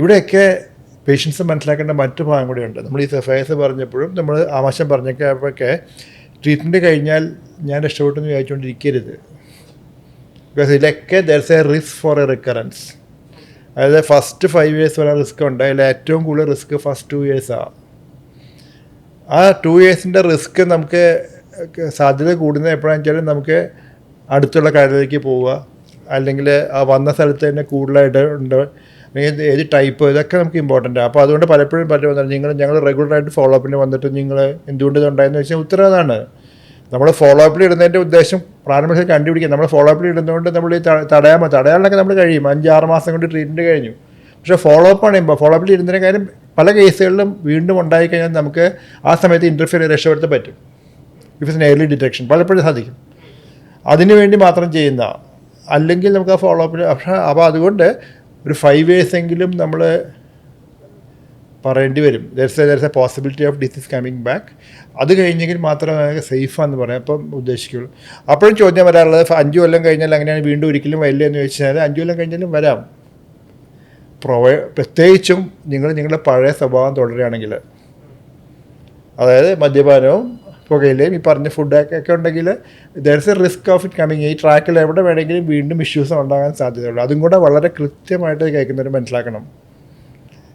ഇവിടെയൊക്കെ പേഷ്യൻസ് മനസ്സിലാക്കേണ്ട മറ്റു ഭാഗം കൂടിയുണ്ട് നമ്മൾ ഈ സെഫയസ് പറഞ്ഞപ്പോഴും നമ്മൾ ആമാശം പറഞ്ഞപ്പോഴൊക്കെ ട്രീറ്റ്മെന്റ് കഴിഞ്ഞാൽ ഞാൻ രക്ഷപ്പെട്ടെന്ന് വിചാരിച്ചുകൊണ്ടിരിക്കരുത്. ബിക്കോസ് ഇതിലൊക്കെ there's a risk for a recurrence അതായത് ഫസ്റ്റ് ഫൈവ് ഇയേഴ്സ് വരെ റിസ്ക് ഉണ്ട്. അതിൽ ഏറ്റവും കൂടുതൽ റിസ്ക് ഫസ്റ്റ് ടു ഇയേഴ്സാണ് ആ. ടു ഇയേഴ്സിന്റെ റിസ്ക് നമുക്ക് സാധ്യത കൂടുന്ന എപ്പോഴാണെന്ന് വെച്ചാൽ നമുക്ക് അടുത്തുള്ള കടലിലേക്ക് പോവുക. അല്ലെങ്കിൽ ആ വന്ന സ്ഥലത്ത് തന്നെ കൂടുതലായിട്ട് ഉണ്ട് അല്ലെങ്കിൽ ഏത് ടൈപ്പ് ഇതൊക്കെ നമുക്ക് ഇമ്പോർട്ടന്റ് അപ്പോൾ അതുകൊണ്ട് പലപ്പോഴും പറ്റും നിങ്ങൾ ഞങ്ങൾ റെഗുലറായിട്ട് ഫോളോ അപ്പിന് വന്നിട്ട് നിങ്ങൾ എന്തുകൊണ്ട് ഇതുണ്ടായെന്ന് വെച്ചാൽ ഉത്തരം അതാണ്. നമ്മൾ ഫോളോ അപ്പിൽ ഇടുന്നതിന്റെ ഉദ്ദേശം പ്രാരംഭത്തിൽ കണ്ടുപിടിക്കുക. നമ്മൾ ഫോളോ അപ്പിൽ ഇടുന്നതുകൊണ്ട് നമ്മൾ ഈ തടയാൻ തടയാനൊക്കെ നമ്മൾ കഴിയും. അഞ്ച് ആറ് മാസം കൊണ്ട് ട്രീറ്റ്മെന്റ് കഴിഞ്ഞു. പക്ഷേ ഫോളോ അപ്പ് ആണ് ഫോളോ അപ്പിൽ ഇരുന്നതിന് കാര്യം പല കേസുകളിലും വീണ്ടും ഉണ്ടായിക്കഴിഞ്ഞാൽ നമുക്ക് ആ സമയത്ത് ഇന്റർഫിയർ രക്ഷപ്പെടുത്താൻ പറ്റും. ഇഫ് ഇറ്റ്സ് എയർലി ഡിറ്റക്ഷൻ പലപ്പോഴും സാധിക്കും. അതിനു വേണ്ടി മാത്രം ചെയ്യുന്ന അല്ലെങ്കിൽ നമുക്ക് ആ ഫോളോ അപ്പിൽ പക്ഷേ അപ്പോൾ അതുകൊണ്ട് ഒരു ഫൈവ് ഇയേഴ്സ് എങ്കിലും നമ്മൾ പറയേണ്ടി വരും. There's there's a possibility of disease coming back അത് കഴിഞ്ഞെങ്കിൽ മാത്രമേ നമുക്ക് സേഫാന്ന് പറയാം അപ്പം ഉദ്ദേശിക്കുള്ളൂ. അപ്പോഴും ചോദ്യം വരാറുള്ളത് അഞ്ച് കൊല്ലം കഴിഞ്ഞാൽ അങ്ങനെയാണ് വീണ്ടും ഒരിക്കലും വരില്ല? എന്ന് ചോദിച്ചാൽ അഞ്ച് കൊല്ലം കഴിഞ്ഞാലും വരാം. പ്രൊവൈ പ്രത്യേകിച്ചും നിങ്ങൾ നിങ്ങളുടെ പഴയ സ്വഭാവം തുടരുകയാണെങ്കിൽ. അതായത് മദ്യപാനവും പുകയിലയും ഈ പറഞ്ഞ ഫുഡൊക്കെ ഒക്കെ ഉണ്ടെങ്കിൽ there is a risk of it coming ഈ ട്രാക്കിൽ എവിടെ വേണമെങ്കിലും വീണ്ടും ഇഷ്യൂസ് ഉണ്ടാകാൻ സാധ്യതയുള്ളൂ. അതും കൂടെ വളരെ കൃത്യമായിട്ട് കേൾക്കുന്നവർ മനസ്സിലാക്കണം.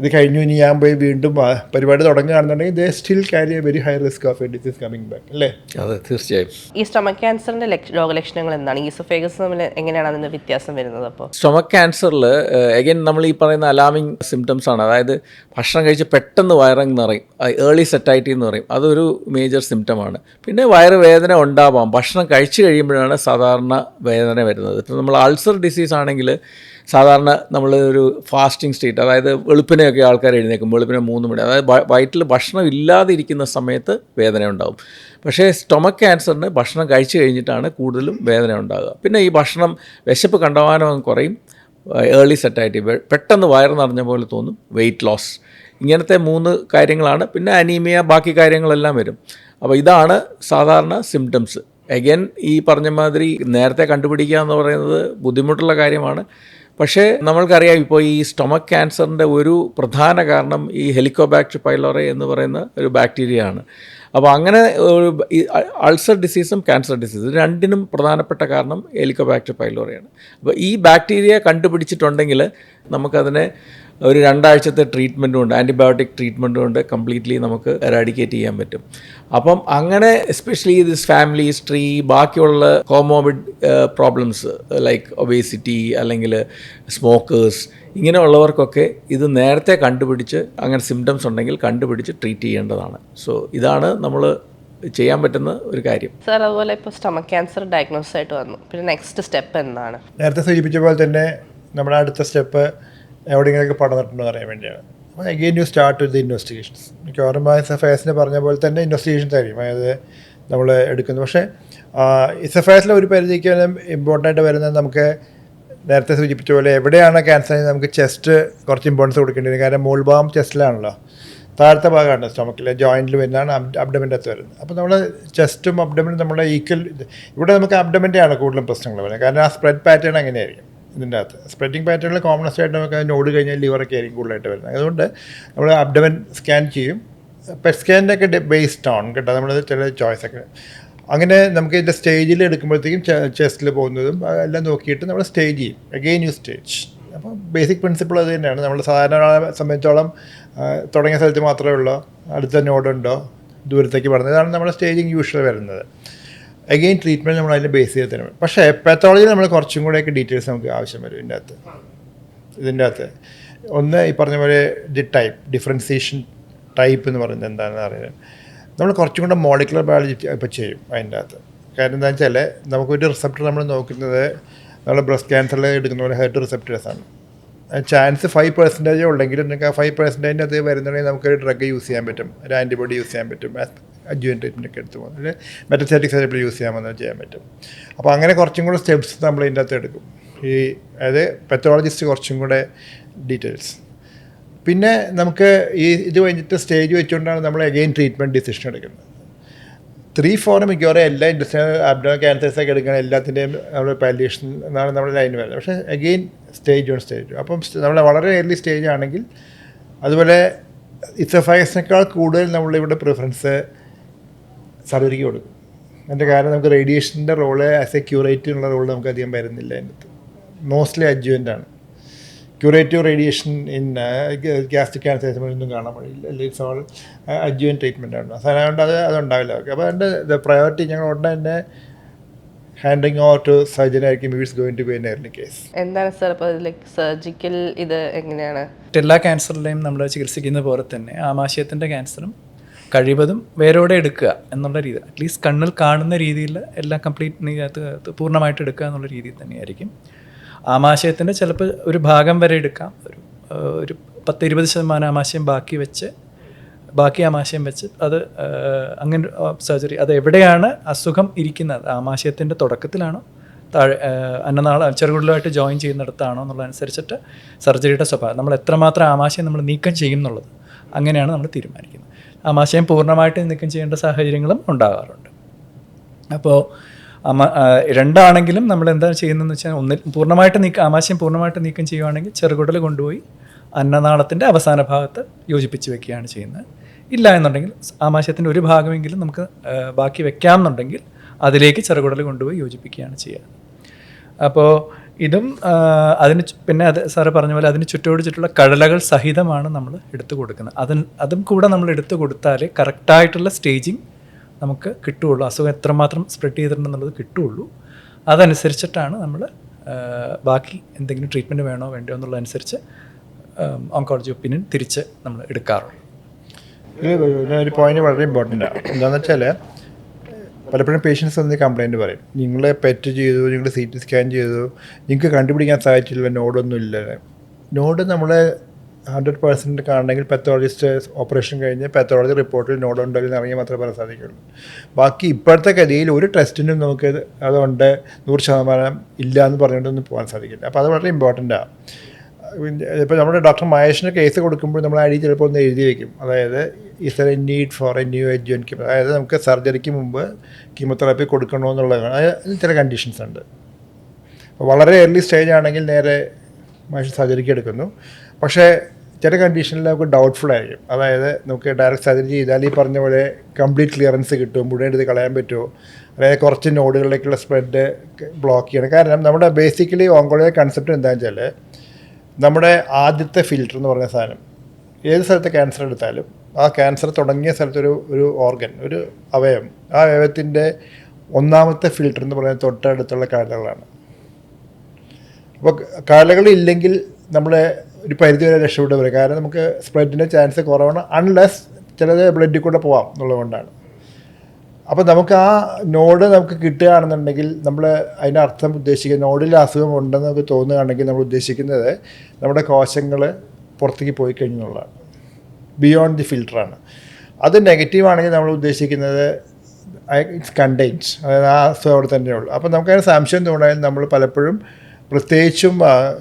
ഇത് കഴിഞ്ഞു ഇനി ഞാൻ പോയി വീണ്ടും പരിപാടി തുടങ്ങുകയാണെന്നുണ്ടെങ്കിൽ they still carry a very high risk of a disease coming back അല്ലേ? അതെ തീർച്ചയായും. ഈ സ്റ്റൊമക് ക്യാൻസറിന്റെ ലക്ഷ- രോഗലക്ഷണങ്ങൾ എന്താണ്? ഈസോഫേഗസ് തമ്മിൽ എങ്ങനെയാണ് അതിന്റെ വ്യത്യാസം വരുന്നത് അപ്പോൾ സ്റ്റൊമക് ക്യാൻസറിൽ എഗൻ നമ്മൾ ഈ പറയുന്ന അലാമിങ് സിംറ്റംസ് ആണ്. അതായത് ഭക്ഷണം കഴിച്ച് പെട്ടെന്ന് വയറിങ് എന്ന് പറയും ഏർലി സെറ്റൈറ്റി എന്ന് പറയും. അതൊരു മേജർ സിംറ്റമാണ് പിന്നെ വയറ് വേദന ഉണ്ടാവാം. ഭക്ഷണം കഴിച്ചു കഴിയുമ്പോഴാണ് സാധാരണ വേദന വരുന്നത്. ഇപ്പം നമ്മൾ അൾസർ ഡിസീസ് ആണെങ്കിൽ സാധാരണ നമ്മൾ ഒരു ഫാസ്റ്റിംഗ് സ്റ്റേറ്റ് അതായത് വെളുപ്പിനെയൊക്കെ ആൾക്കാർ എഴുന്നേൽക്കുമ്പോൾ പിന്നെ മൂന്ന് മണി അതായത് വയറ്റിൽ ഭക്ഷണം ഇല്ലാതിരിക്കുന്ന സമയത്ത് വേദന ഉണ്ടാകും പക്ഷേ സ്റ്റൊമക് ക്യാൻസറിന് ഭക്ഷണം കഴിച്ചു കഴിഞ്ഞിട്ടാണ് കൂടുതലും വേദന ഉണ്ടാകുക പിന്നെ ഈ ഭക്ഷണം വിശപ്പ് കണ്ടവാനം കുറയും. ഏർലി സെറ്റായിട്ട് പെട്ടെന്ന് വയറ് നിറഞ്ഞ പോലെ തോന്നും വെയിറ്റ് ലോസ് ഇങ്ങനത്തെ മൂന്ന് കാര്യങ്ങളാണ്. പിന്നെ അനീമിയ ബാക്കി കാര്യങ്ങളെല്ലാം വരും. അപ്പോൾ ഇതാണ് സാധാരണ സിംറ്റംസ് അഗൈൻ ഈ പറഞ്ഞ മാതിരി നേരത്തെ കണ്ടുപിടിക്കുക എന്ന് പറയുന്നത് ബുദ്ധിമുട്ടുള്ള കാര്യമാണ്. പക്ഷേ നമ്മൾക്കറിയാം ഇപ്പോൾ ഈ സ്റ്റൊമക് ക്യാൻസറിന്റെ ഒരു പ്രധാന കാരണം ഈ ഹെലിക്കോബാക്ടർ പൈലോറെ എന്ന് പറയുന്ന ഒരു ബാക്ടീരിയ ആണ്. അപ്പോൾ അങ്ങനെ ഒരു അൾസർ ഡിസീസും ക്യാൻസർ ഡിസീസും രണ്ടിനും പ്രധാനപ്പെട്ട കാരണം എലിക്കോബാക്ടർ പൈലോറിയാണ് അപ്പോൾ ഈ ബാക്ടീരിയ കണ്ടുപിടിച്ചിട്ടുണ്ടെങ്കിൽ നമുക്കതിനെ ഒരു രണ്ടാഴ്ചത്തെ ട്രീറ്റ്മെന്റും ഉണ്ട്. ആന്റിബയോട്ടിക് ട്രീറ്റ്മെന്റും ഉണ്ട്. കംപ്ലീറ്റ്ലി നമുക്ക് എറാഡിക്കേറ്റ് ചെയ്യാൻ പറ്റും. അപ്പം അങ്ങനെ എസ്പെഷ്യലി ദിസ് ഫാമിലി ഹിസ്റ്ററി ബാക്കിയുള്ള കോമോബിഡ് പ്രോബ്ലംസ് ലൈക്ക് ഒബേസിറ്റി അല്ലെങ്കിൽ സ്മോക്കേഴ്സ് ഇങ്ങനെയുള്ളവർക്കൊക്കെ ഇത് നേരത്തെ കണ്ടുപിടിച്ച് അങ്ങനെ സിംറ്റംസ് ഉണ്ടെങ്കിൽ കണ്ടുപിടിച്ച് ട്രീറ്റ് ചെയ്യേണ്ടതാണ്. സോ ഇതാണ് നമ്മൾ ചെയ്യാൻ പറ്റുന്ന ഒരു കാര്യം. സാർ അതുപോലെ ഇപ്പോൾ സ്റ്റമക് ക്യാൻസർ ഡയഗ്നോസ് ആയിട്ട് വന്നു. പിന്നെ നെക്സ്റ്റ് സ്റ്റെപ്പ് എന്താണ്? നേരത്തെ സൂചിപ്പിച്ച പോലെ തന്നെ നമ്മുടെ അടുത്ത സ്റ്റെപ്പ് എവിടെയെങ്കിലൊക്കെ പടന്നിട്ടുണ്ടോ അറിയാൻ വേണ്ടിയാണ്. അപ്പോൾ again you start with investigations മിക്കവാറും ഫേസിനെ പറഞ്ഞ പോലെ തന്നെ ഇൻവെസ്റ്റിഗേഷൻസ് ആയിരിക്കും. അതായത് നമ്മൾ എടുക്കുന്നത്. പക്ഷേ ഇസഫേസിലെ ഒരു പരിധിക്ക് ഇമ്പോർട്ടന്റ് ആയിട്ട് വരുന്നത് നമുക്ക് നേരത്തെ സൂചിപ്പിച്ച പോലെ എവിടെയാണ് ക്യാൻസർ നമുക്ക് ചെസ്റ്റ് കുറച്ച് ഇമ്പോർട്ടൻസ് കൊടുക്കേണ്ടി വരും. കാരണം മൂൾഭാഗം ചെസ്റ്റിലാണല്ലോ താഴത്തെ ഭാഗമാണ് സ്റ്റൊമക്കിലെ ജോയിന്റിൽ വരുന്നതാണ് അബ്ഡമിന്റെ അകത്ത് വരുന്നത്. അപ്പോൾ നമ്മൾ ചെസ്റ്റും അബ്ഡമിനും നമ്മുടെ ഈക്വൽ ഇവിടെ നമുക്ക് അബ്ഡമിന്റെ ആണ് കൂടുതലും പ്രശ്നങ്ങൾ വരുന്നത്. കാരണം ആ സ്പ്രെഡ് പാറ്റേൺ അങ്ങനെയായിരിക്കും. ഇതിന്റെ അകത്ത് സ്പ്രെഡിങ് പാറ്റേണിൽ കോമണസ്റ്റ് ആയിട്ട് നമുക്ക് നോട് കഴിഞ്ഞാൽ ലിവറൊക്കെ ആയിരിക്കും കൂടുതലായിട്ട് വരുന്നത്. അതുകൊണ്ട് നമ്മൾ അബ്ഡമൻ സ്കാൻ ചെയ്യും. പെറ്റ് സ്കാനിന്റെ ഒക്കെ ബേസ്ഡ് ആണ് കേട്ടോ നമ്മൾ ചില ചോയ്സ് ഒക്കെ. അങ്ങനെ നമുക്ക് ഇതിന്റെ സ്റ്റേജിൽ എടുക്കുമ്പോഴത്തേക്കും ചെസ്റ്റിൽ പോകുന്നതും എല്ലാം നോക്കിയിട്ട് നമ്മൾ സ്റ്റേജ് ചെയ്യും. അഗെയിൻ യു സ്റ്റേജ് അപ്പോൾ ബേസിക് പ്രിൻസിപ്പിൾ അത് തന്നെയാണ്. നമ്മൾ സാധാരണ ഒരാളെ സംബന്ധിച്ചോളം തുടങ്ങിയ സ്ഥലത്ത് മാത്രമേ ഉള്ളൂ. അടുത്ത നോഡുണ്ടോ ദൂരത്തേക്ക് പറഞ്ഞത്. ഇതാണ് നമ്മുടെ സ്റ്റേജിങ് യൂഷ്വൽ വരുന്നത്. അഗെയിൻ ട്രീറ്റ്മെന്റ് നമ്മൾ അതിന്റെ ബേസ് ചെയ്ത് തരും. പക്ഷേ പാത്തോളജിയിൽ നമ്മൾ കുറച്ചും കൂടെയൊക്കെ ഡീറ്റെയിൽസ് നമുക്ക് ആവശ്യം വരും ഇതിന്റെ അകത്ത് ഇതിന്റെ അകത്ത് ഒന്ന് ഈ പറഞ്ഞ പോലെ ദി ടൈപ്പ് ഡിഫറൻസിയേഷൻ ടൈപ്പ് എന്ന് പറയുന്നത് എന്താണെന്ന് അറിയാൻ. നമ്മൾ കുറച്ചും കൂടെ മോളിക്കുലർ ബയോളജി ഇപ്പോൾ ചെയ്യും അതിന്റെ അകത്ത് കാരണം എന്താ വെച്ചാൽ നമുക്കൊരു റിസപ്റ്റർ നമ്മൾ നോക്കുന്നത് നമ്മൾ ബ്രസ്റ്റ് ക്യാൻസറിൽ എടുക്കുന്ന പോലെ ഹെർട്ട് റിസപ്റ്റേഴ്സാണ് ചാൻസ് ഫൈവ് പെർസെന്റേജ് ഉണ്ടെങ്കിലും നിങ്ങൾക്ക് ആ ഫൈവ് പെർസെന്റേജിന്റെ അത് വരുന്നുണ്ടെങ്കിൽ നമുക്കൊരു ഡ്രഗ് യൂസ് ചെയ്യാൻ പറ്റും. ഒരു ആന്റിബോഡി യൂസ് ചെയ്യാൻ പറ്റും. അഡ്ജുവൻ ട്രീറ്റ്മെന്റ് ഒക്കെ എടുത്ത് പോകുന്നത് മെറ്റസ്റ്റാറ്റിക് സെറ്റപ്പിൽ യൂസ് ചെയ്യാമെന്ന് ചെയ്യാൻ പറ്റും. അപ്പോൾ അങ്ങനെ കുറച്ചും കൂടെ സ്റ്റെപ്സ് നമ്മൾ ഇതിന്റെ അകത്ത് എടുക്കും. ഈ അതായത് പെത്തോളജിസ്റ്റ് കുറച്ചും കൂടെ ഡീറ്റെയിൽസ് പിന്നെ നമുക്ക് ഈ ഇത് കഴിഞ്ഞിട്ട് സ്റ്റേജ് വെച്ചുകൊണ്ടാണ് നമ്മൾ അഗെയിൻ ട്രീറ്റ്മെന്റ് ഡിസിഷൻ എടുക്കുന്നത്. ത്രീ ഫോർ മിക്കവാറും എല്ലാ ഇൻഡസ്ട്രിയൽ അബ്ഡോൺ ക്യാൻസേഴ്സൊക്കെ എടുക്കണം എല്ലാത്തിന്റെയും നമ്മൾ പാലിയേഷൻ എന്നാണ് നമ്മുടെ ലൈൻ വരുന്നത്. പക്ഷേ അഗെയിൻ സ്റ്റേജ് വൺ സ്റ്റേജ് അപ്പം നമ്മൾ വളരെ ഏർലി സ്റ്റേജ് ആണെങ്കിൽ അതുപോലെ ഇസഫൈസിനേക്കാൾ കൂടുതൽ നമ്മളിവിടെ പ്രിഫറൻസ് സർജറിക്ക് കൊടുക്കും അതിന്റെ കാരണം നമുക്ക് റേഡിയേഷന്റെ role as a curative role നമുക്ക് അധികം വരുന്നില്ല അതിനകത്ത് മോസ്റ്റ്ലി അഡ്ജുവന്റ് ആണ്. Curative radiation in gastric cancer ഒന്നും കാണാൻ കഴിയില്ല ഇറ്റ്സ് ഓൾ അഡ്ജുവൻ ട്രീറ്റ്മെന്റ് ആണ്. അപ്പോൾ അതുകൊണ്ട് അത് അതുണ്ടാവില്ല ഓക്കെ അപ്പോൾ അതിന്റെ പ്രയോറിറ്റി ഞങ്ങൾ ഉടനെ തന്നെ ഹാൻഡിങ് ഓവർ ടു സർജൻ ആയിരിക്കും. It's going to be an early case എന്താണ് സാർ അപ്പോൾ ലൈക്ക് സർജിക്കൽ ഇത് എങ്ങനെയാണ്? എല്ലാ ക്യാൻസറിലെയും നമ്മൾ ചികിത്സിക്കുന്ന പോലെ തന്നെ ആമാശയത്തിന്റെ ക്യാൻസറും കഴിവതും വേരോടെ എടുക്കുക എന്നുള്ള രീതി അറ്റ്ലീസ്റ്റ് കണ്ണിൽ കാണുന്ന രീതിയിൽ എല്ലാം കംപ്ലീറ്റ് പൂർണമായിട്ട് എടുക്കുക എന്നുള്ള രീതിയിൽ തന്നെയായിരിക്കും. ആമാശയത്തിന്റെ ചിലപ്പോൾ ഒരു ഭാഗം വരെ എടുക്കാം. ഒരു ഒരു പത്ത് ഇരുപത് ശതമാനം ആമാശയം ബാക്കി വെച്ച് ബാക്കി ആമാശയം വെച്ച് അത് അങ്ങനെ സർജറി അത് എവിടെയാണ് അസുഖം ഇരിക്കുന്നത്? ആമാശയത്തിന്റെ തുടക്കത്തിലാണോ? താഴെ അന്നനാള ചെറുകുടലുമായിട്ട് ജോയിൻ ചെയ്യുന്നിടത്താണോ എന്നുള്ളതനുസരിച്ചിട്ട് സർജറിയുടെ സ്വഭാവം. നമ്മൾ എത്രമാത്രം ആമാശയം നമ്മൾ നീക്കം ചെയ്യും എന്നുള്ളത് അങ്ങനെയാണ് നമ്മൾ തീരുമാനിക്കുന്നത്. ആമാശയം പൂർണമായിട്ട് നീക്കം ചെയ്യേണ്ട സാഹചര്യങ്ങളും ഉണ്ടാകാറുണ്ട്. അപ്പോൾ അമ രണ്ടാണെങ്കിലും നമ്മൾ എന്താ ചെയ്യുന്നതെന്ന് വെച്ചാൽ ഒന്നിൽ പൂർണമായിട്ട് നീക്കം ആമാശയം പൂർണമായിട്ട് നീക്കം ചെയ്യുകയാണെങ്കിൽ ചെറുകുടൽ കൊണ്ടുപോയി അന്നനാളത്തിന്റെ അവസാന ഭാഗത്ത് യോജിപ്പിച്ച് വെക്കുകയാണ് ചെയ്യുന്നത്. ഇല്ല എന്നുണ്ടെങ്കിൽ ആമാശയത്തിന്റെ ഒരു ഭാഗമെങ്കിലും നമുക്ക് ബാക്കി വെക്കാം എന്നുണ്ടെങ്കിൽ അതിലേക്ക് ചെറുകുടൽ കൊണ്ടുപോയി യോജിപ്പിക്കുകയാണ് ചെയ്യുക. അപ്പോൾ ഇതും അതിന് പിന്നെ അത് സാറ് പറഞ്ഞ പോലെ അതിന് ചുറ്റോട് ചുറ്റുള്ള കടലകൾ സഹിതമാണ് നമ്മൾ എടുത്തു കൊടുക്കുന്നത്. അതിന് അതും കൂടെ നമ്മൾ എടുത്തു കൊടുത്താൽ കറക്റ്റായിട്ടുള്ള സ്റ്റേജിങ് നമുക്ക് കിട്ടുകയുള്ളൂ. അസുഖം എത്രമാത്രം സ്പ്രെഡ് ചെയ്തിട്ടുണ്ടെന്നുള്ളത് കിട്ടുകയുള്ളൂ. അതനുസരിച്ചിട്ടാണ് നമ്മൾ ബാക്കി എന്തെങ്കിലും ട്രീറ്റ്മെന്റ് വേണോ വേണ്ടോ എന്നുള്ളതനുസരിച്ച് ഓങ്കോളജി ഒപ്പീനിയൻ തിരിച്ച് നമ്മൾ എടുക്കാറുള്ളൂ. ഒരു പോയിന്റ് വളരെ ഇമ്പോർട്ടന്റ് ആണ് എന്താണെന്ന് വെച്ചാൽ പലപ്പോഴും പേഷ്യൻസ് വന്ന് കംപ്ലയിന്റ് പറയും. നിങ്ങളെ പെറ്റ് ചെയ്തു നിങ്ങൾ സി ടി സ്കാൻ ചെയ്തു നിങ്ങൾക്ക് കണ്ടുപിടിക്കാൻ സാധിച്ചില്ല നോഡൊന്നും ഇല്ല. നോഡ് നമ്മളെ ഹൺഡ്രഡ് പെർസെന്റ് കാണണമെങ്കിൽ പെത്തോളജിസ്റ്റ് ഓപ്പറേഷൻ കഴിഞ്ഞ് പെത്തോളജി റിപ്പോർട്ടിൽ നോഡ് ഉണ്ടെങ്കിൽ അറിയാൻ മാത്രമേ പറയാൻ സാധിക്കുള്ളൂ. ബാക്കി ഇപ്പോഴത്തെ ഗതിയിൽ ഒരു ടെസ്റ്റിനും നമുക്ക് അതുകൊണ്ട് നൂറ് ശതമാനം ഇല്ല എന്ന് പറഞ്ഞുകൊണ്ടൊന്നും പോകാൻ സാധിക്കില്ല. അപ്പോൾ അത് വളരെ ഇമ്പോർട്ടന്റ് ആണ് ഇപ്പോൾ നമ്മുടെ ഡോക്ടർ മഹേഷിന് കേസ് കൊടുക്കുമ്പോൾ നമ്മൾ അടി ചിലപ്പോൾ ഒന്ന് എഴുതി വയ്ക്കും അതായത് is a need for a new adjuvant chemo അതായത് നമുക്ക് സർജറിക്ക് മുമ്പ് കീമോതെറാപ്പി കൊടുക്കണമെന്നുള്ളതാണ്. അതിന് ചില കണ്ടീഷൻസ് ഉണ്ട്. അപ്പോൾ വളരെ ഏർലി സ്റ്റേജ് ആണെങ്കിൽ നേരെ മനുഷ്യൻ സർജറിക്ക് എടുക്കുന്നു. പക്ഷേ ചില കണ്ടീഷനിൽ നമുക്ക് ഡൗട്ട്ഫുൾ ആയിരിക്കും. അതായത് നമുക്ക് ഡയറക്റ്റ് സർജറി ചെയ്താൽ ഈ പറഞ്ഞ പോലെ കംപ്ലീറ്റ് ക്ലിയറൻസ് കിട്ടും മുഴുവൻ എടുത്ത് കളയാൻ പറ്റുമോ? അതായത് കുറച്ച് നോഡുകളിലേക്കുള്ള സ്പ്രെഡ് ബ്ലോക്ക് ചെയ്യണം. കാരണം നമ്മുടെ ബേസിക്കലി ഓങ്കോളജി കൺസെപ്റ്റ് എന്താണെന്ന് വെച്ചാൽ നമ്മുടെ ആദ്യത്തെ ഫിൽറ്റർ എന്ന് പറഞ്ഞ സാധനം. ഏത് സ്ഥലത്ത് ക്യാൻസർ എടുത്താലും ആ ക്യാൻസർ തുടങ്ങിയ സ്ഥലത്തൊരു ഒരു ഓർഗൻ ഒരു അവയവം ആ അവയവത്തിന്റെ ഒന്നാമത്തെ ഫിൽറ്റർ എന്ന് പറയുന്നത് തൊട്ടടുത്തുള്ള കാലകളാണ്. അപ്പോൾ കാലകളില്ലെങ്കിൽ നമ്മളെ ഒരു പരിധി വരെ രക്ഷപ്പെട്ടു വരും. കാരണം നമുക്ക് സ്പ്രെഡിന്റെ ചാൻസ് കുറവാണ് അൺലെസ് ചിലത് ബ്ലഡിൽ കൂടെ പോവാം എന്നുള്ളതുകൊണ്ടാണ്. അപ്പോൾ നമുക്ക് ആ നോഡ് നമുക്ക് കിട്ടുകയാണെന്നുണ്ടെങ്കിൽ നമ്മൾ അതിനർത്ഥം ഉദ്ദേശിക്കുന്ന നോഡിൽ അസുഖം ഉണ്ടെന്ന് നമുക്ക് തോന്നുകയാണെങ്കിൽ നമ്മൾ ഉദ്ദേശിക്കുന്നത് നമ്മുടെ കോശങ്ങൾ പുറത്തേക്ക് പോയി കഴിഞ്ഞുള്ളതാണ് ബിയോണ്ട് ദി ഫിൽറ്ററാണ് അത് നെഗറ്റീവ് ആണെങ്കിൽ നമ്മൾ ഉദ്ദേശിക്കുന്നത് ഇറ്റ്സ് കണ്ടെയ്ൻസ് അതായത് ആ അസുഖം അവിടെ തന്നെയുള്ളൂ അപ്പോൾ നമുക്കതിന് സംശയം തോന്നിയാൽ നമ്മൾ പലപ്പോഴും പ്രത്യേകിച്ചും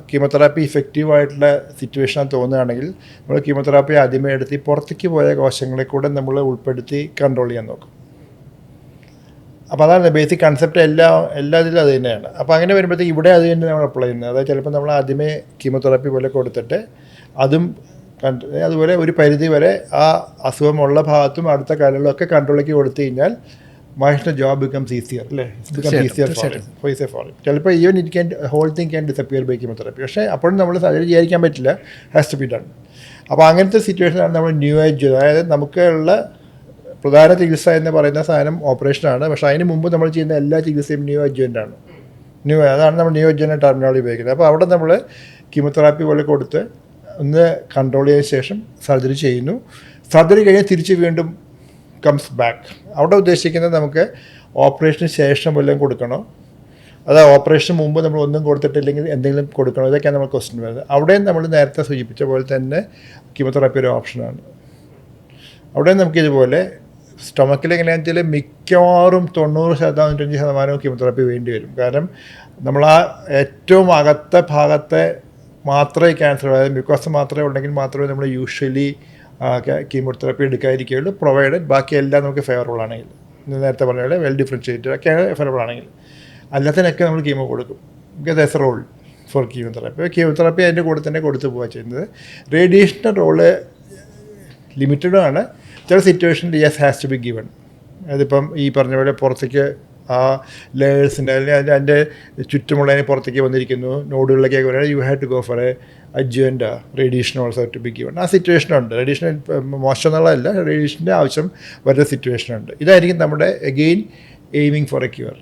കീമോതെറാപ്പി ഇഫക്റ്റീവ് ആയിട്ടുള്ള സിറ്റുവേഷൻ തോന്നുകയാണെങ്കിൽ നമ്മൾ കീമോതെറാപ്പി ആദ്യമേ എടുത്ത് പുറത്തേക്ക് പോയ കോശങ്ങളെ കൂടെ നമ്മൾ ഉൾപ്പെടുത്തി കൺട്രോൾ ചെയ്യാൻ നോക്കും. അപ്പോൾ അതാണ് ബേസിക് കൺസെപ്റ്റ് എല്ലാ എല്ലാ ഇതിലും അത് തന്നെയാണ്. അപ്പോൾ അങ്ങനെ വരുമ്പോഴത്തേക്ക് ഇവിടെ അത് തന്നെ നമ്മൾ അപ്ലൈ ചെയ്യുന്നത്. അതായത് ചിലപ്പോൾ നമ്മൾ ആദ്യമേ കീമോതെറാപ്പി പോലെ കൊടുത്തിട്ട് അതും കണ്ട് അതുപോലെ ഒരു പരിധി വരെ ആ അസുഖമുള്ള ഭാഗത്തും അടുത്ത കാലങ്ങളിലൊക്കെ കൺട്രോളിലേക്ക് കൊടുത്തു കഴിഞ്ഞാൽ മഹേഷിന്റെ ജോബ് ബിക്കംസ് ഈസിയർ അല്ലേ? ഈസിയർ ഫോർ ഈസിയർ ഫോർ ചിലപ്പോൾ even it can whole thing can disappear by chemotherapy പക്ഷേ അപ്പോഴും നമ്മൾ സർജറി ചെയ്യാൻ പറ്റില്ല. ഹാസ് ടു ബി ഡൺ അപ്പോൾ അങ്ങനത്തെ സിറ്റുവേഷനാണ് നമ്മൾ ന്യൂ ഏജ് അതായത് നമുക്കുള്ള പ്രധാന ചികിത്സ എന്ന് പറയുന്ന സാധനം ഓപ്പറേഷനാണ്. പക്ഷേ അതിന് മുമ്പ് നമ്മൾ ചെയ്യുന്ന എല്ലാ ചികിത്സയും ന്യൂ അജ്വന്റാണ് ന്യൂ അതാണ് നമ്മൾ ന്യൂ അജ്വന്റ് ടെർമിനോളജി ഉപയോഗിക്കുന്നത്. അപ്പോൾ അവിടെ നമ്മൾ കീമോതെറാപ്പി പോലെ കൊടുത്ത് ഒന്ന് കൺട്രോൾ ചെയ്ത ശേഷം സർജറി ചെയ്യുന്നു. സർജറി കഴിഞ്ഞ് തിരിച്ച് വീണ്ടും കംസ് ബാക്ക്. അവിടെ ഉദ്ദേശിക്കുന്നത് നമുക്ക് ഓപ്പറേഷന് ശേഷം വല്ലതും കൊടുക്കണോ? അത് ഓപ്പറേഷന് മുമ്പ് നമ്മൾ ഒന്നും കൊടുത്തിട്ടില്ലെങ്കിൽ എന്തെങ്കിലും കൊടുക്കണോ? ഇതൊക്കെയാണ് നമ്മൾ ക്വസ്റ്റ്യൻ വരുന്നത്. അവിടെയും നമ്മൾ നേരത്തെ സൂചിപ്പിച്ച പോലെ തന്നെ കീമോതെറാപ്പി ഒരു ഓപ്ഷനാണ്. അവിടെയും നമുക്ക് ഇതുപോലെ സ്റ്റൊമക്കിൽ എങ്ങനെയാണെന്ന് വെച്ചാൽ മിക്കവാറും തൊണ്ണൂറ് ശതമാനം തൊണ്ണൂറ്റഞ്ച് ശതമാനവും കീമോതെറാപ്പി വേണ്ടി വരും. കാരണം നമ്മൾ ആ ഏറ്റവും അകത്തെ ഭാഗത്തെ മാത്രമേ ക്യാൻസർ അതായത് മിക്കോസ് മാത്രമേ ഉണ്ടെങ്കിൽ മാത്രമേ നമ്മൾ യൂഷ്വലി കീമോതെറാപ്പി എടുക്കാതിരിക്കുകയുള്ളൂ. പ്രൊവൈഡഡ് ബാക്കി എല്ലാം നമുക്ക് ഫേവറബിൾ ആണെങ്കിൽ. നേരത്തെ പറഞ്ഞ പോലെ വെൽ ഡിഫറൻഷ്യേറ്റഡ് ഒക്കെ ഫേവറബിൾ ആണെങ്കിൽ. അല്ലാത്തതിനൊക്കെ നമ്മൾ കീമോ കൊടുക്കും. Because thus role for chemotherapy chemotherapy അതിന്റെ കൂടെ തന്നെ കൊടുത്തു പോവുക ചെയ്യുന്നത്. റേഡിയേഷന്റെ റോൾ ലിമിറ്റഡാണ് ചില സിറ്റുവേഷനിൽ yes has to be given അതിപ്പം ഈ പറഞ്ഞ പോലെ പുറത്തേക്ക് ആ ലേയേഴ്സിന്റെ അല്ലെങ്കിൽ അതിന്റെ അതിന്റെ ചുറ്റുമുള്ളതിനെ പുറത്തേക്ക് വന്നിരിക്കുന്നു നോഡുകളിലേക്ക് വരാൻ you have to go for a adjuvant radiation also to be given ആ സിറ്റുവേഷൻ ഉണ്ട്. റേഡിയേഷൻ മോശം എന്നുള്ളതല്ല റേഡിയേഷന്റെ ആവശ്യം വരുന്ന സിറ്റുവേഷൻ ഉണ്ട്. ഇതായിരിക്കും നമ്മുടെ again aiming for a cure